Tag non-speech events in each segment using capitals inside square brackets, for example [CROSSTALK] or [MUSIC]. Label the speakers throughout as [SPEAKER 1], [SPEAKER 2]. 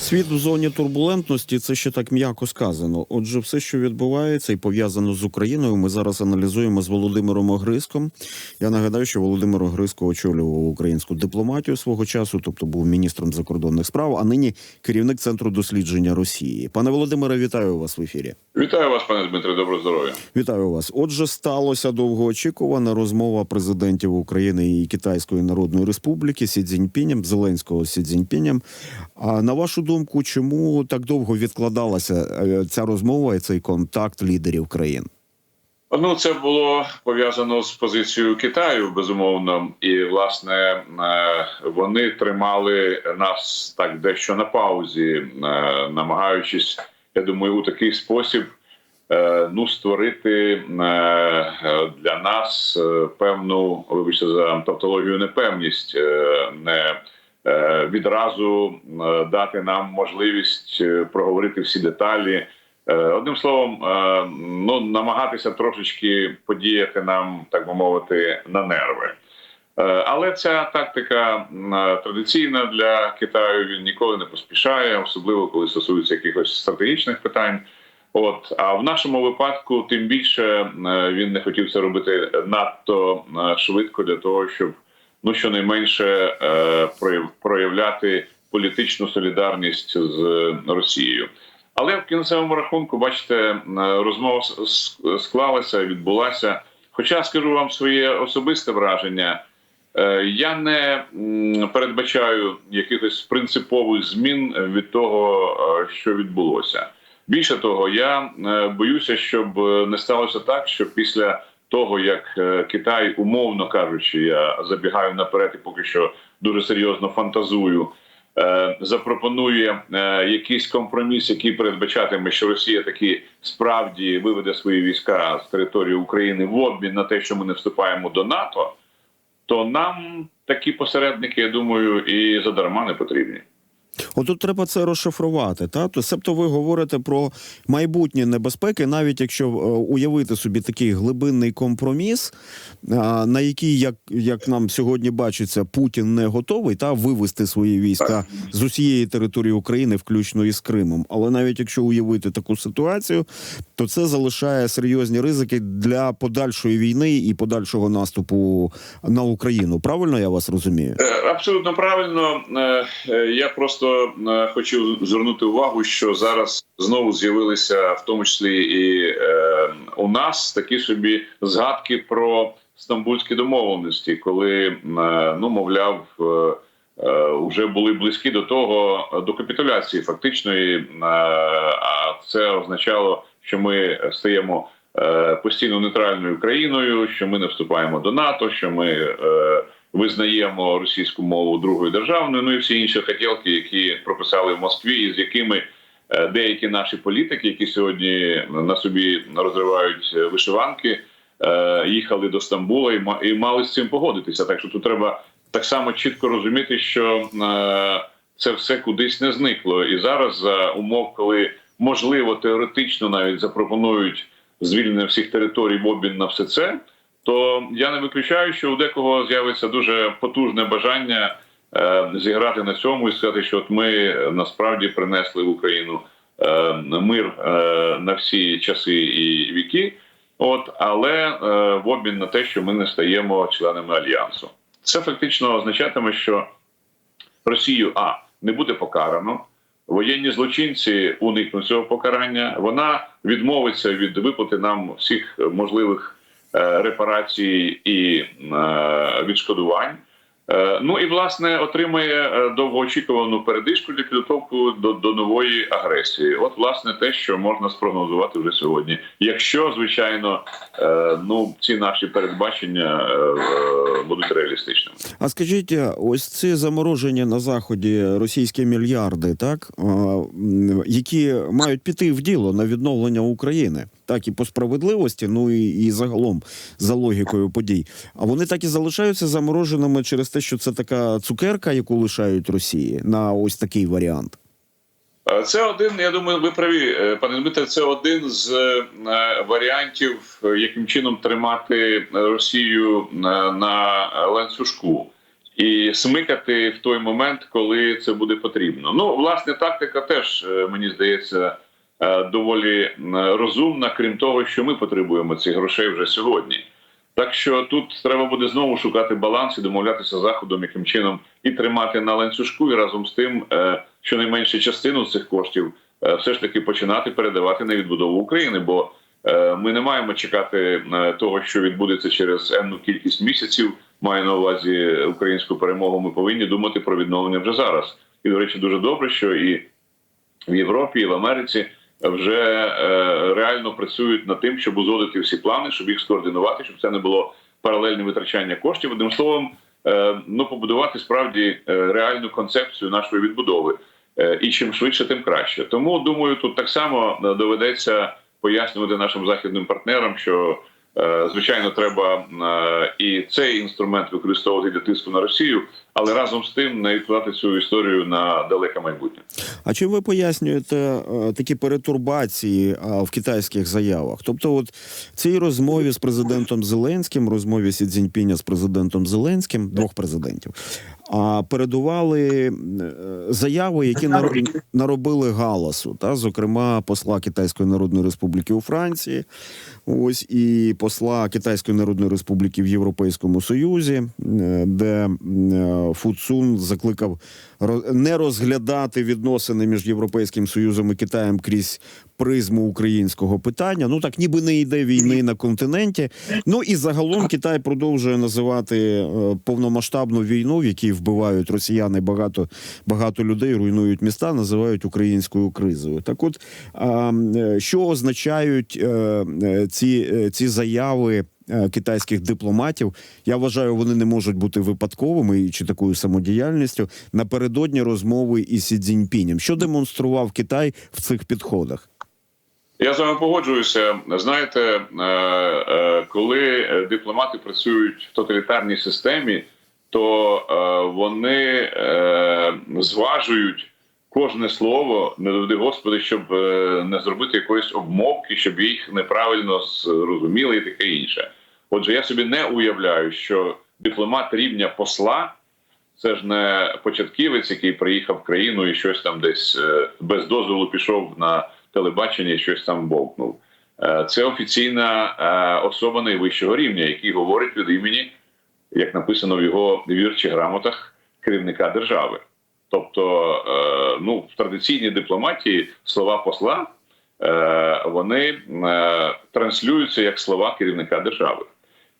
[SPEAKER 1] Світ в зоні турбулентності це ще так м'яко сказано. Отже, все, що відбувається і пов'язано з Україною, ми зараз аналізуємо з Володимиром Огриском. Я нагадаю, що Володимир Огриско очолював українську дипломатію свого часу, тобто був міністром закордонних справ, а нині керівник центру дослідження Росії. Пане Володимире, вітаю вас в ефірі.
[SPEAKER 2] Вітаю вас, пане Дмитре, доброго здоров'я.
[SPEAKER 1] Вітаю вас. Отже, сталося довгоочікувана розмова президентів України і Китайської Народної Республіки Сі Цзіньпінем, Зеленського Сі Цзіньпінем. А на вашу думку, чому так довго відкладалася е, ця розмова і цей контакт лідерів країн?
[SPEAKER 2] Ну, це було пов'язано з позицією Китаю, безумовно, і власне е, вони тримали нас так дещо на паузі, е, намагаючись, я думаю, у такий спосіб ну створити для нас певну, вибачте за тавтологію, непевність, не відразу е, дати нам можливість е, проговорити всі деталі. Е, Одним словом, е, ну намагатися трошечки подіяти нам, так би мовити, на нерви. Е, Але ця тактика е, традиційна для Китаю. Він ніколи не поспішає, особливо коли стосується якихось стратегічних питань. От а в нашому випадку, тим більше е, він не хотів це робити надто е, швидко для того, щоб ну щонайменше е, прояв- проявляти політичну солідарність з Росією. Але в кінцевому рахунку, бачите, е, розмова склалася, відбулася. Хоча скажу вам своє особисте враження, е, я не передбачаю якихось принципових змін від того, що відбулося. Більше того, я боюся, щоб не сталося так, що після того, як е, Китай, умовно кажучи, я забігаю наперед і поки що дуже серйозно фантазую, е, запропонує е, якийсь компроміс, який передбачатиме, що Росія таки справді виведе свої війська з території України в обмін на те, що ми не вступаємо до НАТО, то нам такі посередники, я думаю, і задарма не потрібні.
[SPEAKER 1] Отут треба це розшифрувати. Та то себто ви говорите про майбутні небезпеки, навіть якщо е, уявити собі такий глибинний компроміс, на який, як, як нам сьогодні бачиться, Путін не готовий та вивести свої війська з усієї території України, включно із Кримом. Але навіть якщо уявити таку ситуацію, то це залишає серйозні ризики для подальшої війни і подальшого наступу на Україну. Правильно я вас розумію?
[SPEAKER 2] Е, Абсолютно правильно. Е, Я просто е, хочу звернути увагу, що зараз знову з'явилися, в тому числі і е, у нас такі собі згадки про стамбульські домовленості, коли е, ну мовляв. е, е, Вже були близькі до того до капітуляції фактичної, е, а це означало, що ми стаємо е, постійно нейтральною країною, що ми не вступаємо до НАТО, що ми е, визнаємо російську мову другою державною, ну і всі інші хотілки, які прописали в Москві, і з якими е, деякі наші політики, які сьогодні на собі розривають е, вишиванки, е, їхали до Стамбула і ма- і мали з цим погодитися. Так що тут треба так само чітко розуміти, що це все кудись не зникло. І зараз за умов, коли можливо теоретично навіть запропонують звільнення всіх територій в обмін на все це, то я не виключаю, що у декого з'явиться дуже потужне бажання е, зіграти на цьому і сказати, що от ми насправді принесли в Україну е, мир е, на всі часи і віки. От, але в обмін на те, що ми не стаємо членами альянсу, це фактично означатиме, що Росію а не буде покарано. Воєнні злочинці уникнуть цього покарання. Вона відмовиться від виплати нам всіх можливих е, репарацій і е, відшкодувань. Е, Ну і власне отримає довгоочікувану передишку для підготовку до, до нової агресії. От власне те, що можна спрогнозувати вже сьогодні, якщо звичайно ну ці наші передбачення будуть реалістичними.
[SPEAKER 1] А скажіть, ось ці заморожені на заході російські мільярди, так які мають піти в діло на відновлення України, так і по справедливості, ну і, і загалом за логікою подій. А вони так і залишаються замороженими через те, що це така цукерка, яку лишають Росії на ось такий варіант.
[SPEAKER 2] Е, Це один, я думаю, ви праві, е, пане Дмитре. Це один з е, варіантів, яким чином тримати Росію на, ланцюжку. і смикати в той момент, коли це буде потрібно. Ну, власне, тактика теж мені здається доволі розумна, крім того, що ми потребуємо цих грошей вже сьогодні. Так що тут треба буде знову шукати баланс і домовлятися з заходом, яким чином і тримати на ланцюжку, і разом з тим, е, щонайменше частину цих коштів е, все ж таки починати передавати на відбудову України. Бо е, ми не маємо чекати е, того, що відбудеться через енну кількість місяців. Маю на увазі українську перемогу. Ми повинні думати про відновлення вже зараз. І до речі, дуже добре, що і в Європі, і в Америці вже е, реально працюють над тим, щоб узгодити всі плани, щоб їх скоординувати, щоб це не було паралельне витрачання коштів. Одним словом, е, ну побудувати справді е, реальну концепцію нашої відбудови. Е, і чим швидше, тим краще. Тому думаю, тут так само е, доведеться пояснювати нашим західним партнерам, що звичайно треба е, і цей інструмент використовувати для тиску на Росію, але разом з тим не відкладати цю історію на далеке майбутнє.
[SPEAKER 1] А чим ви пояснюєте е, такі перетурбації е, в китайських заявах? Тобто, от цій розмові з президентом Зеленським, розмові Сі Цзіньпіня з президентом Зеленським, двох президентів, а передували е, заяви, які [LAUGHS] нар- наробили галасу, та зокрема посла Китайської Народної Республіки у Франції, ось і посла Китайської Народної Республіки в Європейському Союзі, де е, Фуцун закликав не розглядати відносини між Європейським Союзом і Китаєм крізь призму українського питання. Ну так ніби не йде війни на континенті. Ну і загалом Китай продовжує називати е, повномасштабну війну, в якій вбивають росіяни багато багато людей, руйнують міста, називають українською кризою. Так, от е, що означають е, ці, ці заяви? Китайських дипломатів я вважаю, вони не можуть бути випадковими чи такою самодіяльністю напередодні розмови із Сі Цзіньпінем. Що демонстрував Китай в цих підходах?
[SPEAKER 2] Я з вами погоджуюся. Знаєте, е, е, коли е, дипломати працюють в тоталітарній системі, то вони зважують кожне слово, не доведи Господи, щоб не зробити якоїсь обмовки, щоб їх неправильно зрозуміли і таке інше. Отже, я собі не уявляю, що дипломат рівня посла це ж не початківець, який приїхав в країну і щось там десь без дозволу пішов на телебачення і щось там бовкнув. Е, Це офіційна е, особа найвищого рівня, який говорить від імені, як написано в його вірчих грамотах, керівника держави. Тобто, е, ну, в традиційній дипломатії слова посла вони транслюються як слова керівника держави.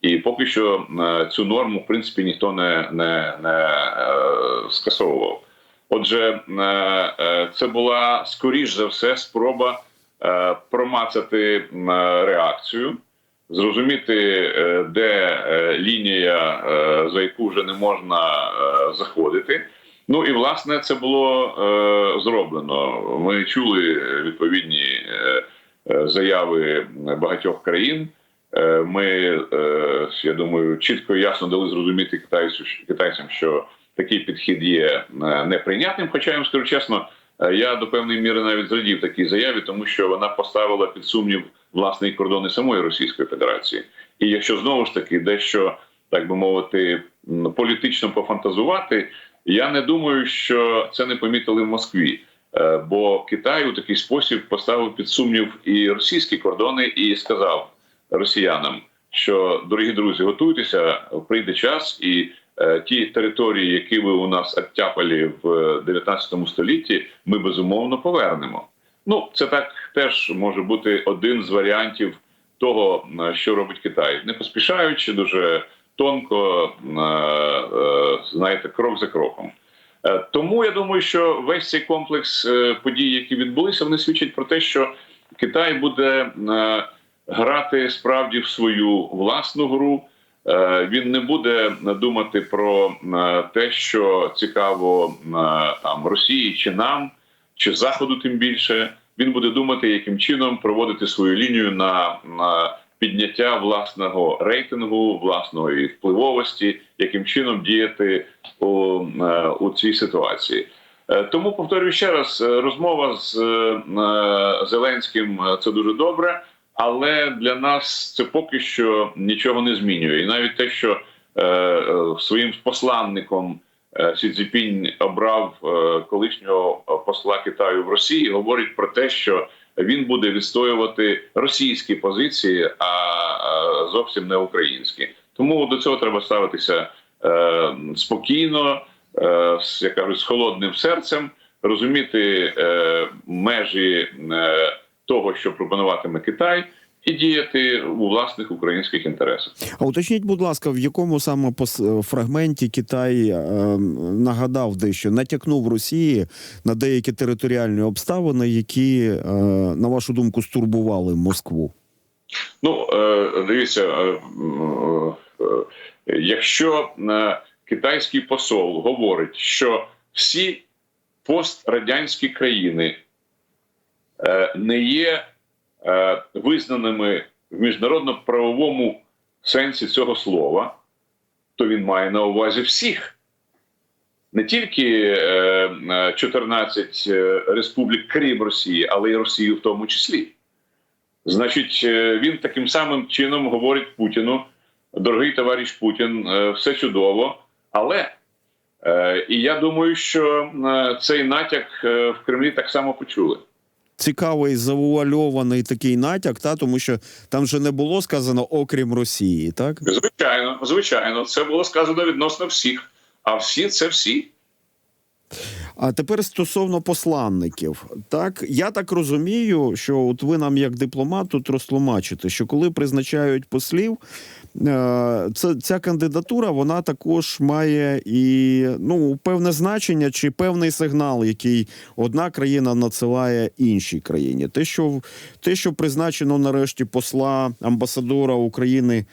[SPEAKER 2] І поки що цю норму, в принципі, ніхто не, не, не скасовував. Отже, е, е, це була скоріш за все спроба е, промацати реакцію, зрозуміти, де лінія, за яку вже не можна заходити. Ну і власне це було зроблено. Ми чули відповідні заяви багатьох країн. Ми, я думаю, чітко і ясно дали зрозуміти китайцям, що такий підхід є е, неприйнятним. Хоча я вам скажу чесно, е, я до певної міри навіть зрадів такій заяві, тому що вона поставила під сумнів власний кордони самої Російської Федерації. І якщо знову ж таки дещо так би мовити, політично пофантазувати, я не думаю, що це не помітили в Москві. Е, Бо Китай у такий спосіб поставив під сумнів і російські кордони і сказав росіянам, що дорогі друзі, готуйтеся, прийде час, і ті території, які ви у нас оттяпали в 19 столітті, ми безумовно повернемо. Ну, це так теж може бути один з варіантів того, е, що робить Китай, не поспішаючи дуже тонко, е, е, знаєте, крок за кроком. Е, Тому я думаю, що весь цей комплекс е, подій, які відбулися, вони свідчать про те, що Китай буде е, грати справді в свою власну гру. Е, Він не буде думати про е, те, що цікаво е, там Росії чи нам, чи Заходу, тим більше. Він буде думати, яким чином проводити свою лінію на, на підняття власного рейтингу, власної впливовості, яким чином діяти у, у цій ситуації. Тому повторюю ще раз: розмова з Зеленським це дуже добре, але для нас це поки що нічого не змінює. І навіть те, що е, е, своїм посланником е, Сі Цзіпінь обрав е, колишнього посла Китаю в Росії, говорить про те, що він буде відстоювати російські позиції, а зовсім не українські. Тому до цього треба ставитися е, спокійно, е, з, як кажуть, з холодним серцем, розуміти е, межі е, того, що пропонуватиме Китай, і діяти у власних українських інтересах.
[SPEAKER 1] А уточніть, будь ласка, в якому саме фрагменті Китай е, нагадав дещо, натякнув Росії на деякі територіальні обставини, які, е, на вашу думку, стурбували Москву?
[SPEAKER 2] Ну, е, дивіться, е, е, якщо е, китайський посол говорить, що всі пострадянські країни е, не є е, визнаними в міжнародно-правовому сенсі цього слова, то він має на увазі всіх. Не тільки е, е, 14 е, республік, крім Росії, але й Росію в тому числі. Значить, е, він таким самим чином говорить Путіну: дорогий товариш Путін, е, все чудово, але е, і я думаю, що е, цей натяк е, в Кремлі так само почули.
[SPEAKER 1] Цікавий завуальований такий натяк, та тому що там же не було сказано окрім Росії, так?
[SPEAKER 2] Звичайно, звичайно, це було сказано відносно всіх. А всі це всі.
[SPEAKER 1] А тепер стосовно посланників, так я так розумію, що от ви нам, як дипломат, тут розтлумачите, що коли призначають послів, це ця кандидатура вона також має і ну певне значення чи певний сигнал, який одна країна надсилає іншій країні. Те, що те, що призначено нарешті посла амбасадора України.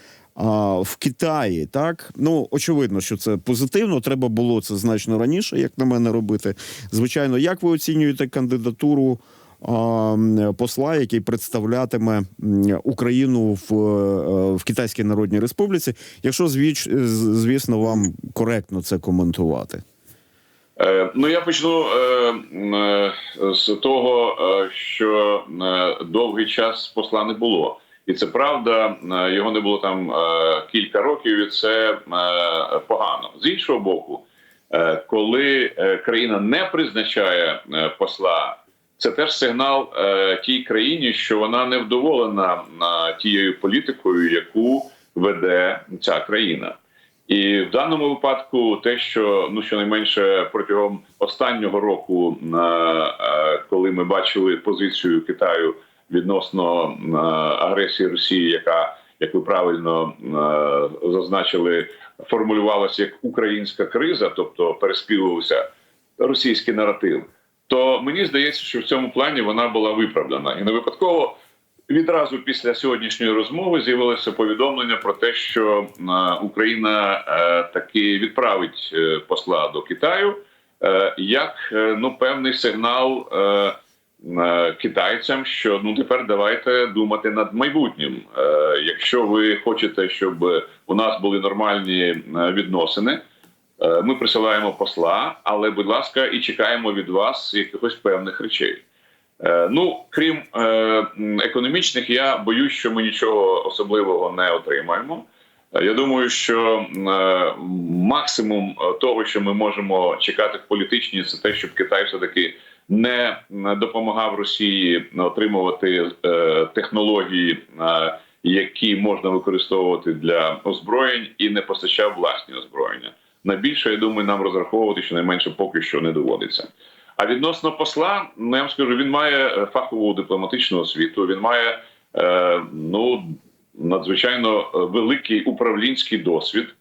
[SPEAKER 1] В Китаї, так ну очевидно, що це позитивно. Треба було це значно раніше, як на мене, робити. Звичайно, як ви оцінюєте кандидатуру посла, який представлятиме Україну в, е, в Китайській Народній Республіці, якщо звісно, вам коректно це коментувати?
[SPEAKER 2] Е, ну я почну е, з того, що довгий час посла не було. І це правда, його не було там кілька років, і це погано. З іншого боку, коли країна не призначає посла, це теж сигнал е, тій країні, що вона не вдоволена на тією політикою, яку веде ця країна. І в даному випадку, те, що ну щонайменше протягом останнього року, е, е, коли ми бачили позицію Китаю відносно е, агресії Росії, яка як ви правильно е, зазначили, формулювалася як українська криза, тобто переспівувався російський наратив, то мені здається, що в цьому плані вона була виправдана і не випадково. Відразу після сьогоднішньої розмови з'явилося повідомлення про те, що Україна е, таки відправить е, посла до Китаю е, як ну певний сигнал китайцям, що ну тепер давайте думати над майбутнім. Якщо ви хочете, щоб у нас були нормальні відносини, ми присилаємо посла, але будь ласка, і чекаємо від вас якихось певних речей. Е, Ну, крім е, економічних, я боюсь, що ми нічого особливого не отримаємо. Е, Я думаю, що е, максимум е, того, що ми можемо чекати в політичній, це те, щоб Китай все таки не допомагав Росії отримувати е, технології, е, які можна використовувати для озброєнь, і не постачав власні озброєння. На більше, я думаю, нам розраховувати щонайменше поки що не доводиться. А відносно посла, ну я вам скажу, він має е, фахову дипломатичну освіту. Він має е, ну надзвичайно е, великий управлінський досвід.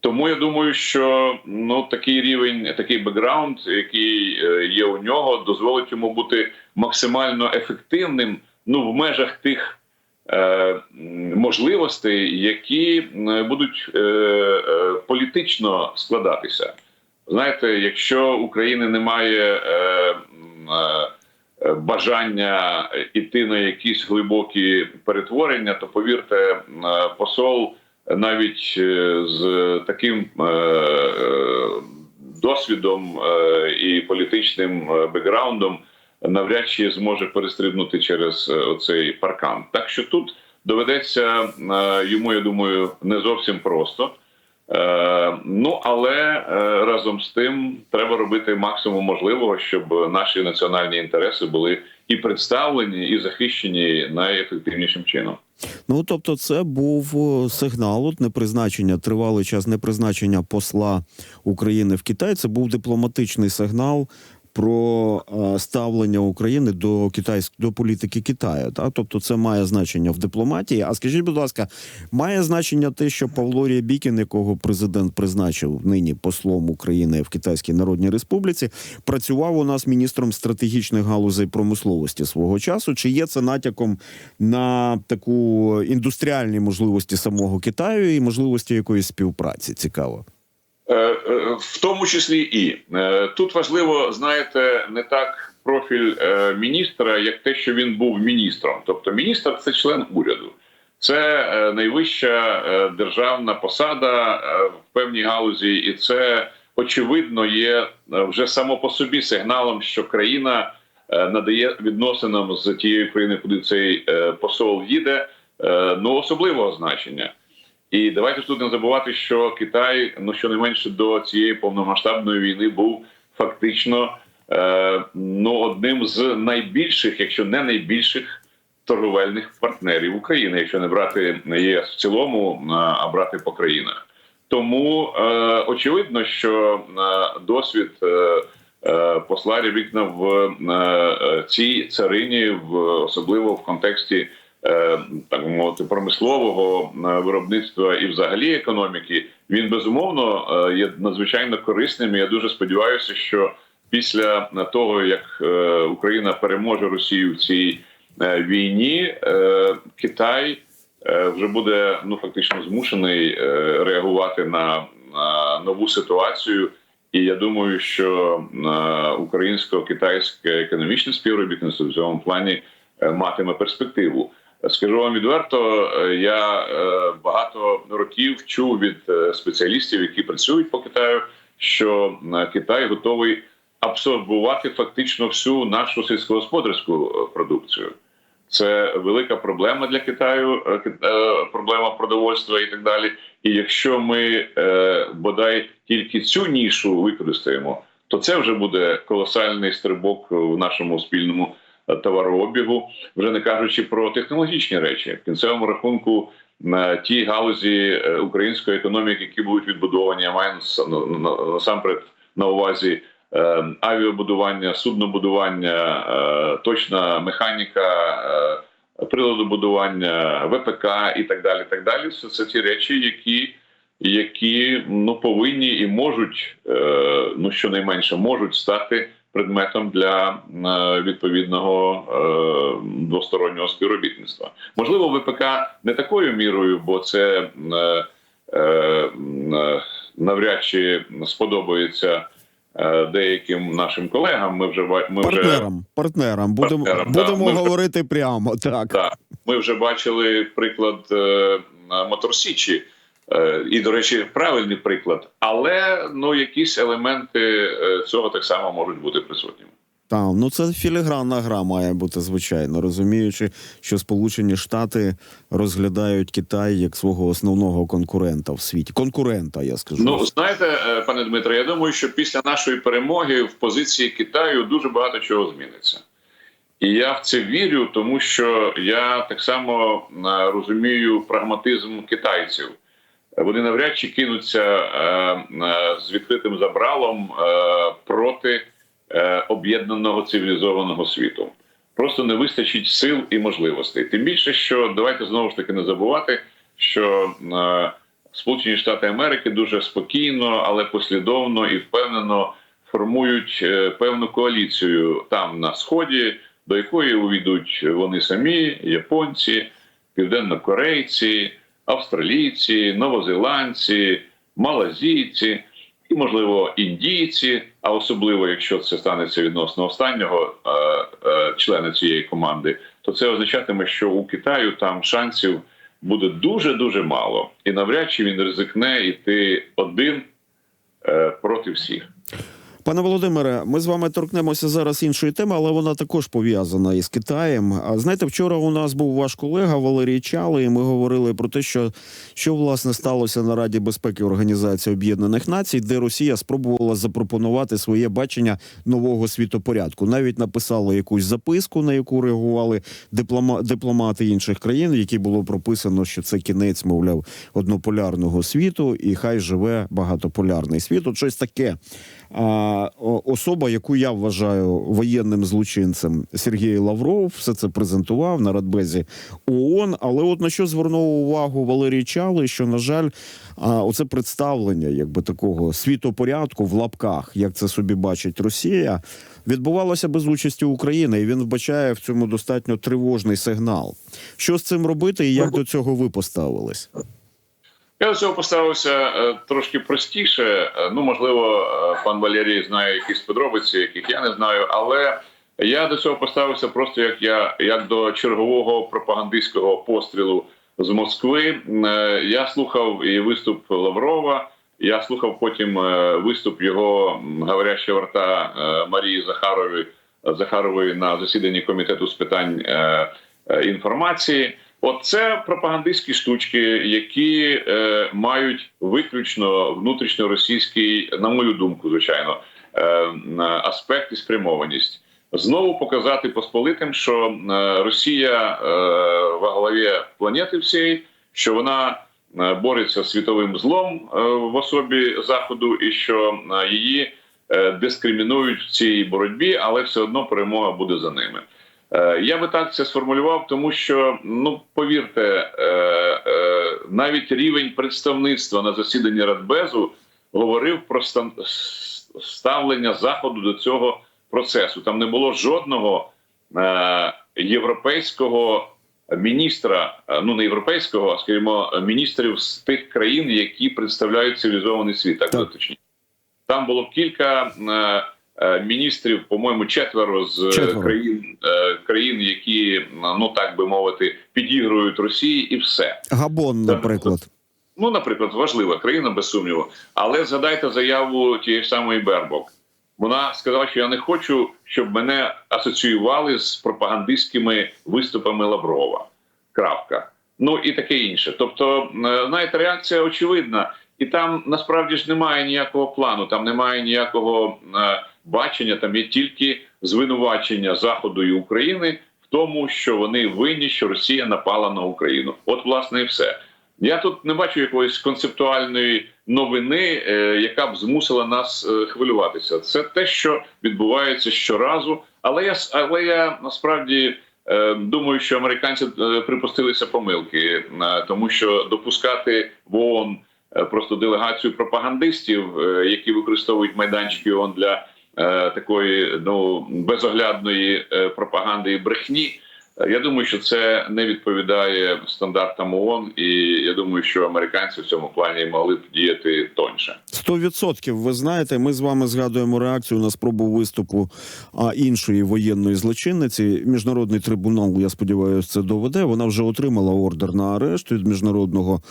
[SPEAKER 2] Тому я думаю, що ну такий рівень, такий бекграунд, який е, є у нього, дозволить йому бути максимально ефективним ну в межах тих можливостей, які е, будуть е, е, політично складатися. Знаєте, якщо України немає е, е, бажання іти на якісь глибокі перетворення, то повірте, е, посол навіть е, з таким е, е, досвідом е, і політичним е, бекграундом навряд чи зможе перестрибнути через е, оцей паркан. Так що тут доведеться е, йому, я думаю, не зовсім просто. Е, ну але разом з тим треба робити максимум можливого, щоб наші національні інтереси були і представлені, і захищені найефективнішим чином.
[SPEAKER 1] Ну тобто, це був сигнал от непризначення, тривалий час непризначення посла України в Китай. Це був дипломатичний сигнал. Про е, ставлення України до китайськ до політики Китаю, та тобто це має значення в дипломатії. А скажіть, будь ласка, має значення те, що Павло Рябікін, якого президент призначив нині послом України в Китайській Народній Республіці, працював у нас міністром стратегічних галузей промисловості свого часу. Чи є це натяком на таку індустріальні можливості самого Китаю і можливості якоїсь співпраці? Цікаво.
[SPEAKER 2] Е, В тому числі і Е, тут важливо, знаєте, не так профіль е, міністра, як те, що він був міністром. Тобто, міністр це член уряду, це найвища державна посада в певній галузі, і це очевидно є вже само по собі сигналом, що країна надає відносинам з тією країною, куди цей посол їде, ну особливого значення. І давайте тут не забувати, що Китай, ну щонайменше до цієї повномасштабної війни, був фактично е, ну одним з найбільших, якщо не найбільших торговельних партнерів України, якщо не брати ЄС в цілому, а- а брати по країнах. Тому е, очевидно, що е, досвід е, е, посла Рябікна в е, е, цій царині, в особливо в контексті е, так мовити промислового е, виробництва і взагалі економіки, він безумовно е, є надзвичайно корисним. Я дуже сподіваюся, що після того як е, Україна переможе Росію в цій е, війні, е, Китай е, вже буде ну фактично змушений е, реагувати на, нову ситуацію. І я думаю, що е, українсько-китайське економічне співробітництво в цьому плані е, матиме перспективу. Скажу вам відверто, е, я е, багато років чув від е, спеціалістів, які працюють по Китаю, що Китай готовий абсорбувати фактично всю нашу сільськогосподарську продукцію. Це велика проблема для Китаю, ки- проблема продовольства і так далі. І якщо ми бодай тільки цю нішу використаємо, то це вже буде колосальний стрибок в нашому спільному товарообігу, вже не кажучи про технологічні речі. В кінцевому рахунку на ті галузі е, української економіки, які будуть відбудовані, я маю на- на- насамперед на увазі е, авіабудування, суднобудування, е, точна механіка, приладобудування, ВПК і так далі. Так далі. Це, це ті речі, які, які ну повинні і можуть, ну щонайменше можуть стати предметом для е, відповідного е, двостороннього співробітництва. Можливо, ВПК не такою мірою, бо це е, навряд чи сподобається деяким нашим колегам. Ми вже ми вже
[SPEAKER 1] Партнерам, партнерам будемо
[SPEAKER 2] да.
[SPEAKER 1] будемо
[SPEAKER 2] Ми вже-
[SPEAKER 1] говорити прямо. Так
[SPEAKER 2] Так, ми вже бачили приклад е, Моторсічі, і, до речі, правильний приклад, але ну якісь елементи е, цього так само можуть бути присутніми.
[SPEAKER 1] Та, ну це філігранна гра має бути, звичайно, розуміючи, що Сполучені Штати розглядають Китай як свого основного конкурента в світі. Конкурента, я скажу.
[SPEAKER 2] Ну знаєте, е, пане Дмитре, я думаю, що після нашої перемоги в позиції Китаю дуже багато чого зміниться. І я в це вірю, тому що я так само е, розумію прагматизм китайців. Вони навряд чи кинуться е, е, з відкритим забралом е, проти об'єднаного цивілізованого світу. Просто не вистачить сил і можливостей. Тим більше, що давайте знову ж таки не забувати, що Сполучені Штати Америки дуже спокійно, але послідовно і впевнено формують певну коаліцію там на сході, до якої увійдуть вони самі, японці, південнокорейці, австралійці, новозеландці, малазійці і, можливо, індійці. А особливо, якщо це станеться відносно останнього е, е, члена цієї команди, то це означатиме, що у Китаю там шансів буде дуже дуже мало, і навряд чи він ризикне йти один е, проти всіх.
[SPEAKER 1] Пане Володимире, ми з вами торкнемося зараз іншої теми, але вона також пов'язана із Китаєм. А знаєте, вчора у нас був ваш колега Валерій Чали, і ми говорили про те, що, що власне сталося на Раді безпеки Організації Об'єднаних Націй, де Росія спробувала запропонувати своє бачення нового світопорядку. Навіть написали якусь записку, на яку реагували диплома, дипломати інших країн, в якій було прописано, що це кінець, мовляв, однополярного світу, і хай живе багатополярний світ. От щось таке. А, о- особа, яку я вважаю воєнним злочинцем, Сергій Лавров, все це презентував на Радбезі ООН. Але от на що звернув увагу Валерій Чали, що на жаль, оце представлення, якби такого світопорядку в лапках, як це собі бачить Росія, відбувалося без участі України, і він вбачає в цьому достатньо тривожний сигнал. Що з цим робити, і як до цього ви поставились?
[SPEAKER 2] Я до цього поставився е, трошки простіше. Е, Ну, можливо, е, пан Валерій знає якісь подробиці, яких я не знаю, але я до цього поставився просто як я як до чергового пропагандистського пострілу з Москви. Я слухав і виступ Лаврова. Я слухав потім виступ його говорящого рта Марії Захарової Захарової на засіданні комітету з питань інформації. От це пропагандистські штучки, які е, мають виключно внутрішньоросійський, на мою думку, звичайно, е, аспект і спрямованість. Знову показати посполитим, що е, Росія е, во главі планети всієї, що вона е, бореться з світовим злом е, в особі заходу, і що е, її е, дискримінують в цій боротьбі, але все одно перемога буде за ними. Е, Я би так це сформулював, тому що ну повірте, е, е, навіть рівень представництва на засіданні Радбезу говорив про ставлення заходу до цього процесу. Там не було жодного європейського міністра, ну не європейського, а скажімо, міністрів з тих країн, які представляють цивілізований світ, так, точніше. Там було кілька міністрів, по-моєму, четверо з е,
[SPEAKER 1] Четверо.
[SPEAKER 2] країн, е, країн, які ну так би мовити, підігрують Росії, і все.
[SPEAKER 1] Габон, наприклад.
[SPEAKER 2] Ну, наприклад, важлива країна, без сумніву. Але згадайте заяву тієї ж самої Бербок. Вона сказала, що я не хочу, щоб мене асоціювали з пропагандистськими виступами Лаврова. Крапка. Ну і таке інше. Тобто, е, знаєте, реакція очевидна, і там насправді ж немає ніякого плану, там немає ніякого е, бачення, там є тільки звинувачення Заходу і України в тому, що вони винні, що Росія напала на Україну. От, власне, і все. Я тут не бачу якоїсь концептуальної новини, е, яка б змусила нас е, хвилюватися. Це те, що відбувається щоразу. Але я але я насправді думаю, що американці припустилися помилки, тому що допускати в ООН просто делегацію пропагандистів, е, які використовують майданчики ООН для е, такої ну безоглядної е, пропаганди і брехні. Я думаю, що це не відповідає стандартам ООН, і я думаю, що американці в цьому плані могли б діяти тоньше.
[SPEAKER 1] Сто відсотків. Ви знаєте, ми з вами згадуємо реакцію на спробу виступу іншої воєнної злочинниці. Міжнародний трибунал, я сподіваюся, це доведе. Вона вже отримала ордер на арешт від міжнародного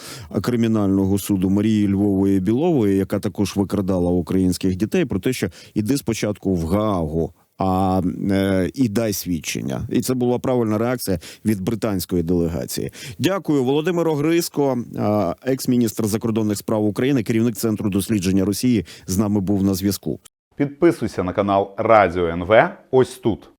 [SPEAKER 1] кримінального суду Марії Львової Білової, яка також викрадала українських дітей. Про те, що іди спочатку в Гаагу. А е, і дай свідчення, і це була правильна реакція від британської делегації. Дякую, Володимир Огриско, е, екс-міністр закордонних справ України, керівник центру дослідження Росії, з нами був на зв'язку.
[SPEAKER 3] Підписуйся на канал Радіо НВ ось тут.